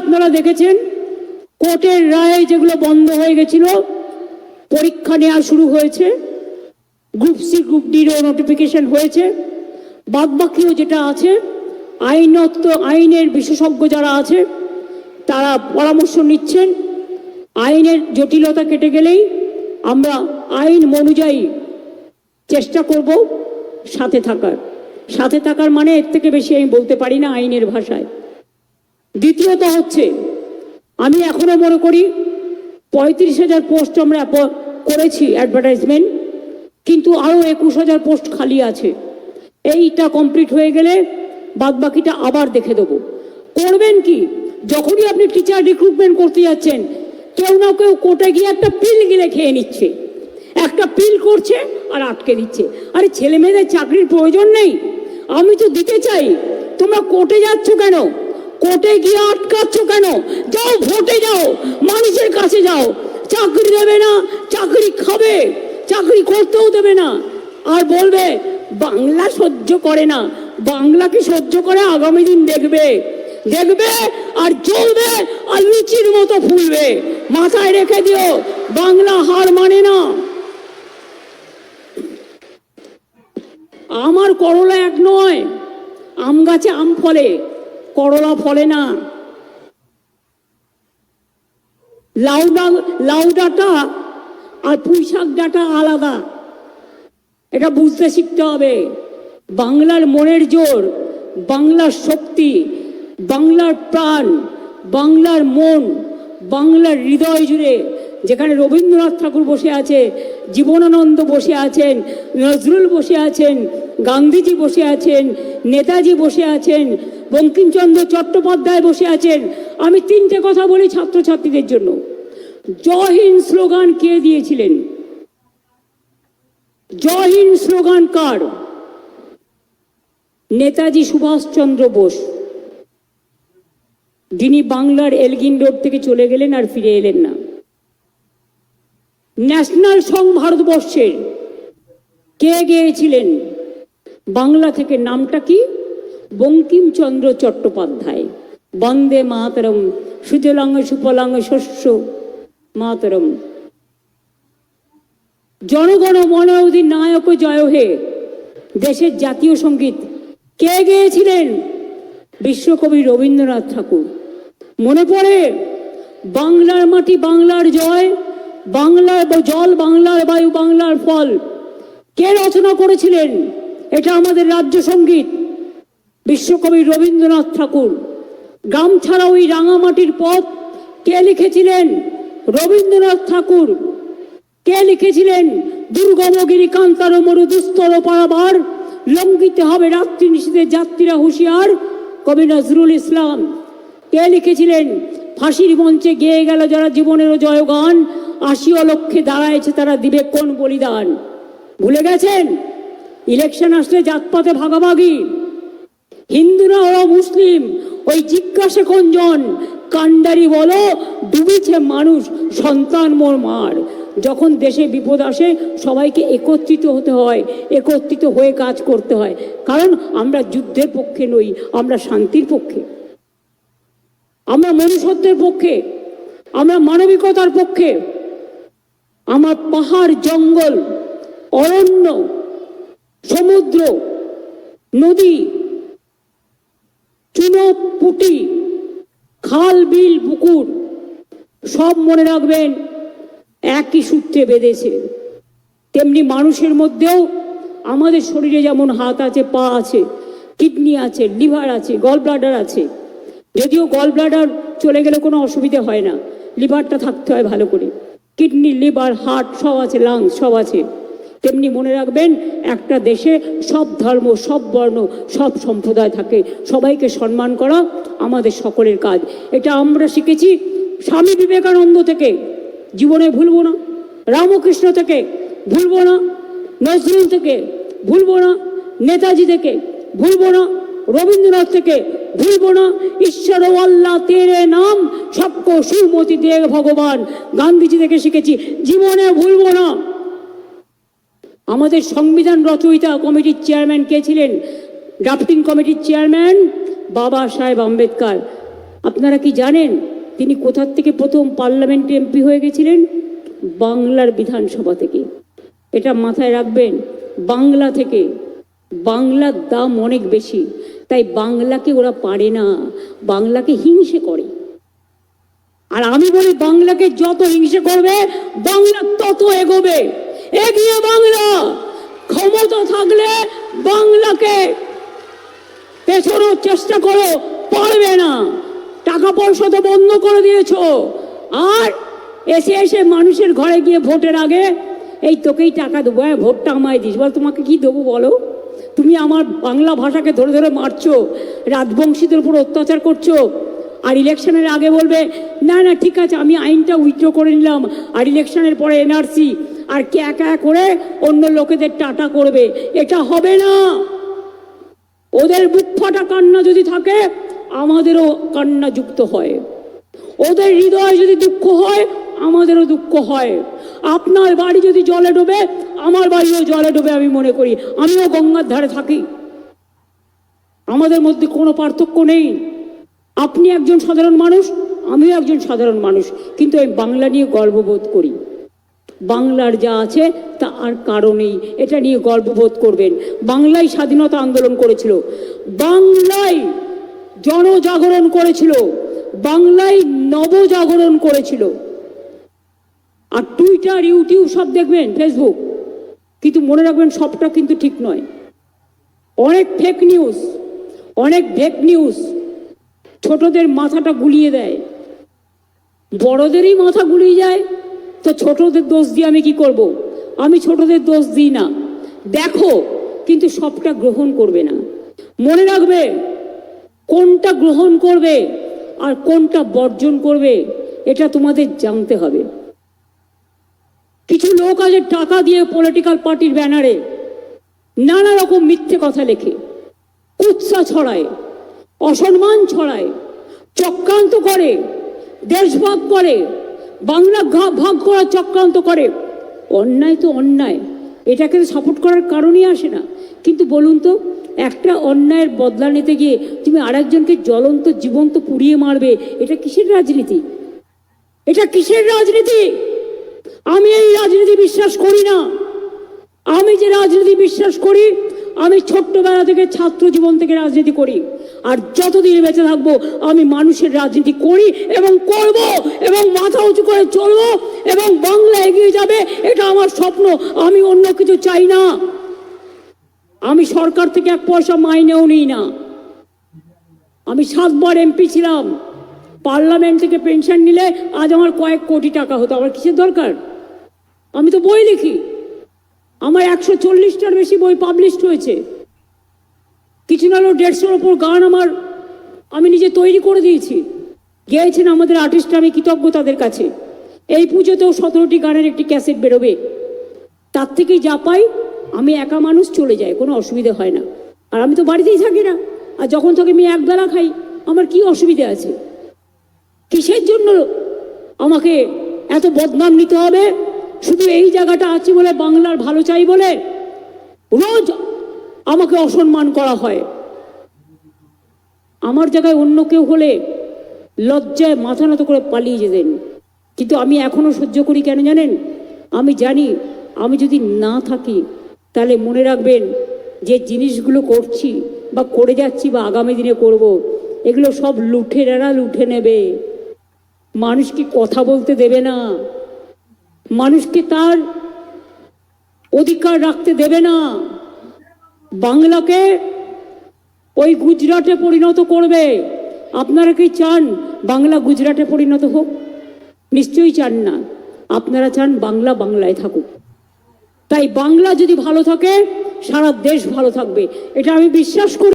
আপনারা দেখেছেন, কোর্টের রায়ে যেগুলো বন্ধ হয়ে গেছিল, পরীক্ষা নেওয়া শুরু হয়েছে গ্রুপ সি গ্রুপ ডিরও নোটিফিকেশন হয়েছে। বাদবাকিও যেটা আছে, আইনত, আইনের বিশেষজ্ঞ যারা আছে, তারা পরামর্শ নিচ্ছেন। আইনের জটিলতা কেটে গেলেই আমরা আইন অনুযায়ী চেষ্টা করব সাথে থাকার। সাথে থাকার মানে এর থেকে বেশি আমি বলতে পারি না আইনের ভাষায়। দ্বিতীয়ত হচ্ছে, আমি এখনও মনে করি পঁয়ত্রিশ হাজার পোস্ট আমরা করেছি অ্যাডভার্টাইজমেন্ট কিন্তু আরও একুশ হাজার পোস্ট খালি আছে। এইটা কমপ্লিট হয়ে গেলে বাদবাকিটা আবার দেখে দেবো। করবেন কি? যখনই আপনি টিচার রিক্রুটমেন্ট করতে যাচ্ছেন, কেউ না কেউ কোর্টে গিয়ে একটা পিল গিলে খেয়ে নিচ্ছে। একটা পিল করছে আর আটকে দিচ্ছে। আরে ছেলে মেয়েদের চাকরির প্রয়োজন নেই। আমি তো দিতে চাই। তোমরা কোর্টে যাচ্ছ কেন? কোর্টে গিয়ে আটকাচ্ছ কেন? যাও, ভোটে যাও, মানুষের কাছে যাও। চাকরি দেবে না, চাকরি খাবে, চাকরি করতেও দেবে না। আর বলবে, বাংলা সহ্য করে না। বাংলাকে সহ্য করে? আগামী দিন দেখবে। দেখবে আর চলবে আর লুচির মতো ফুলবে। মাথায় রেখে দিও, বাংলা হার মানে না। আমার করলা এক নয়, আম গাছে আম ফলে। করলা ফলে না। লাউ ডা- লাউ ডাটা আর পুঁই শাক ডাটা আলাদা। এটা বুঝতে শিখতে হবে। বাংলার মনের জোর, বাংলার শক্তি, বাংলার প্রাণ, বাংলার মন, বাংলার হৃদয় জুড়ে। যেখানে রবীন্দ্রনাথ ঠাকুর বসে আছে, জীবনানন্দ বসে আছেন, নজরুল বসে আছেন, গান্ধীজি বসে আছেন, নেতাজি বসে আছেন বঙ্কিমচন্দ্র চট্টোপাধ্যায় বসে আছেন। আমি তিনটে কথা বলি ছাত্রছাত্রীদের জন্য। জয় হিন্দ স্লোগান কে দিয়েছিলেন? জয় হিন্দ স্লোগান কার? নেতাজি সুভাষচন্দ্র বোস। যিনি বাংলার এলগিন রোড থেকে চলে গেলেন আর ফিরে এলেন না। ন্যাশনাল সং ভারতবর্ষের কে গেয়েছিলেন? বাংলা থেকে নামটা কি? বঙ্কিমচন্দ্র চট্টোপাধ্যায়। বন্দে মাতরম সুজলাঙ্গ সুফলাঙ্গ শস্য মাতরম। জনগণ মন নায়ক জয় হে। দেশের জাতীয় সংগীত কে গেয়েছিলেন? বিশ্বকবি রবীন্দ্রনাথ ঠাকুর। মনে পড়ে, বাংলার মাটি বাংলার জয়, বাংলার জল বাংলার বায়ু বাংলার ফল। কে রচনা করেছিলেন? এটা আমাদের রাজ্য সংগীত। বিশ্বকবি রবীন্দ্রনাথ ঠাকুর গ্রাম ছাড়া ওই রাঙামাটির পথ কে লিখেছিলেন? রবীন্দ্রনাথ ঠাকুর। কে লিখেছিলেন? দুর্গমগিরি, কান্তার মরু দুস্তর পারাবার। লঙ্ঘিতে হবে রাত্রি নিশীতে যাত্রীরা হুঁশিয়ার, কবি নজরুল ইসলাম। কে লিখেছিলেন? ফাঁসির মঞ্চে গেয়ে গেল যারা জীবনেরও জয়গান, আশিও লক্ষ্যে দাঁড়ায়ছে তারা দিবে কোন বলিদান? ভুলে গেছেন? ইলেকশন আসলে জাতপাতে ভাগাভাগি। হিন্দুরা ওরা মুসলিম। ওই জিজ্ঞাসা কঞ্জন কান্ডারি বলো, ডুবেছে মানুষ, সন্তান মোর মার। যখন দেশে বিপদ আসে, সবাইকে একত্রিত হতে হয়, একত্রিত হয়ে কাজ করতে হয়। কারণ আমরা যুদ্ধের পক্ষে নই, আমরা শান্তির পক্ষে। আমরা মনুষ্যত্বের পক্ষে, আমরা মানবিকতার পক্ষে। আমার পাহাড় জঙ্গল, অরণ্য, সমুদ্র, নদী চুনোপুটি খাল, বিল, পুকুর, সব মনে রাখবেন, একই সূত্রে বেঁধেছে। তেমনি মানুষের মধ্যেও আমাদের শরীরে যেমন হাত আছে, পা আছে, কিডনি আছে, লিভার আছে গল ব্লাডার আছে। যদিও গল ব্লাডার চলে গেলে কোনো অসুবিধে হয় না, লিভারটা থাকতে হয় ভালো করে। কিডনি, লিভার, হার্ট, সব আছে, লাংস, সব আছে। তেমনি মনে রাখবেন, একটা দেশে সব ধর্ম, সব বর্ণ, সব সম্প্রদায় থাকে। সবাইকে সম্মান করা আমাদের সকলের কাজ। এটা আমরা শিখেছি স্বামী বিবেকানন্দ থেকে। জীবনে ভুলবো না। রামকৃষ্ণ থেকে ভুলবো না। নজরুল থেকে ভুলবো না। নেতাজি থেকে ভুলবো না। রবীন্দ্রনাথ থেকে ভুলবো না। ঈশ্বর আল্লাহ তেরে নাম সবকো সুমতি দে ভগবান। গান্ধীজি থেকে শিখেছি, জীবনে ভুলবো না। আমাদের সংবিধান রচয়িতা কমিটির চেয়ারম্যান কে ছিলেন? ড্রাফটিং কমিটির চেয়ারম্যান বাবা সাহেব আম্বেদকর। আপনারা কি জানেন তিনি কোথার থেকে প্রথম পার্লামেন্টে এমপি হয়ে গেছিলেন? বাংলার বিধানসভা থেকে। এটা মাথায় রাখবেন, বাংলা থেকে। বাংলার দাম অনেক বেশি, তাই বাংলাকে ওরা পারে না, বাংলাকে হিংসে করে। আর আমি বলি, বাংলাকে যত হিংসে করবে, বাংলা তত এগোবে। এগিয়ে বাংলা। ক্ষমতা থাকলে বাংলাকে পেছানোর চেষ্টা করো, পারবে না। টাকা পয়সা তো বন্ধ করে দিয়েছ। আর এসে এসে মানুষের ঘরে গিয়ে ভোটের আগে, এই তোকেই টাকা দেবো হ্যাঁ ভোটটা আমায় দিস। বল, তোমাকে কি দেবো বলো? তুমি আমার বাংলা ভাষাকে ধরে ধরে মারছো, রাজবংশীদের উপর অত্যাচার করছ, আর ইলেকশনের আগে বলবে, না না, ঠিক আছে, আমি আইনটা উইথড্র করে নিলাম। আর ইলেকশনের পরে এনআরসি আর ক্যা ক্যা করে অন্য লোকেদের টাটা করবে? এটা হবে না। ওদের বুক কান্না যদি থাকে, আমাদেরও কান্না যুক্ত হয়। ওদের হৃদয় যদি দুঃখ হয়, আমাদেরও দুঃখ হয়। আপনার বাড়ি যদি জলে ডোবে, আমার বাড়িও জলে ডোবে আমি মনে করি। আমিও গঙ্গার ধারে থাকি। আমাদের মধ্যে কোনো পার্থক্য নেই। আপনি একজন সাধারণ মানুষ, আমিও একজন সাধারণ মানুষ। কিন্তু আমি বাংলা নিয়ে গর্ববোধ করি। বাংলার যা আছে, তা আর কারণেই এটা নিয়ে গর্ববোধ করবেন। বাংলায় স্বাধীনতা আন্দোলন করেছিল। বাংলায় জনজাগরণ করেছিল। বাংলায় নবজাগরণ করেছিল। আর টুইটার ইউটিউব সব দেখবেন ফেসবুক কিন্তু মনে রাখবেন, সবটা কিন্তু ঠিক নয়। অনেক ফেক নিউজ অনেক ফেক নিউজ ছোটদের মাথাটা গুলিয়ে দেয়। বড়দেরই মাথা গুলিয়ে যায়। তো ছোটদের দোষ দিয়ে আমি কি করব। আমি ছোটদের দোষ দিই না। দেখো, কিন্তু সবটা গ্রহণ করবে না। মনে রাখবে, কোনটা গ্রহণ করবে আর কোনটা বর্জন করবে, এটা তোমাদের জানতে হবে। কিছু লোক আছে টাকা দিয়ে পলিটিক্যাল পার্টির ব্যানারে নানা রকম মিথ্যে কথা লেখে, কুৎসা ছড়ায়, অসম্মান ছড়ায়, চক্রান্ত করে, দেশভাগ করে বাংলা ভাগ করার চক্রান্ত করে। অন্যায় তো অন্যায়। এটাকে তো সাপোর্ট করার কারণই আসে না। কিন্তু বলুন তো, একটা অন্যায়ের বদলা নিতে গিয়ে তুমি আরেকজনকে জ্বলন্ত, জীবন্ত পুড়িয়ে মারবে, এটা কিসের রাজনীতি? এটা কিসের রাজনীতি? আমি এই রাজনীতি বিশ্বাস করি না। আমি যে রাজনীতি বিশ্বাস করি আমি ছোট্টবেলা থেকে ছাত্র জীবন থেকে রাজনীতি করি। আর যতদিন বেঁচে থাকব, আমি মানুষের রাজনীতি করি এবং করব এবং মাথা উঁচু করে চলবো এবং বাংলা এগিয়ে যাবে, এটা আমার স্বপ্ন। আমি অন্য কিছু চাই না। আমি সরকার থেকে এক পয়সা মাইনেও নিই না। আমি সাতবার এমপি ছিলাম। পার্লামেন্ট থেকে পেনশন নিলে আজ আমার কয়েক কোটি টাকা হতো। আমার কিসের দরকার? আমি তো বই লিখি। আমার একশো চল্লিশটার বেশি বই পাবলিশড হয়েছে। কিছু না হলেও দেড়শোর ওপর গান আমার, আমি নিজে তৈরি করে দিয়েছি। গেয়েছেন আমাদের আর্টিস্ট আমি কৃতজ্ঞ তাদের কাছে। এই পুজোতেও সতেরোটি গানের একটি ক্যাসেট বেরোবে। তার থেকেই যা পাই, আমি একা মানুষ চলে যায় কোনো অসুবিধা হয় না। আর আমি তো বাড়িতেই থাকি না, আর যখন থেকে আমি একবেলা খাই, আমার কি অসুবিধা আছে? কিসের জন্য আমাকে এত বদনাম নিতে হবে? শুধু এই জায়গাটা আছে বলে বাংলার ভালো চাই বলে রোজ আমাকে অসম্মান করা হয়। আমার জায়গায় অন্য কেউ হলে লজ্জায় মাথা নত করে পালিয়ে যেতেন। কিন্তু আমি এখনও সহ্য করি কেন জানেন? আমি জানি আমি যদি না থাকি, তাহলে মনে রাখবেন যে জিনিসগুলো করছি বা করে যাচ্ছি বা আগামী দিনে করব। এগুলো সব লুঠেরারা লুঠে নেবে। মানুষকে কথা বলতে দেবে না? মানুষকে তার অধিকার রাখতে দেবে না। বাংলাকে ওই গুজরাটে পরিণত করবে। আপনারা কি চান বাংলা গুজরাটে পরিণত হোক? নিশ্চয়ই চান না। আপনারা চান বাংলা বাংলায় থাকুক। তাই বাংলা যদি ভালো থাকে, সারা দেশ ভালো থাকবে। এটা আমি বিশ্বাস করি।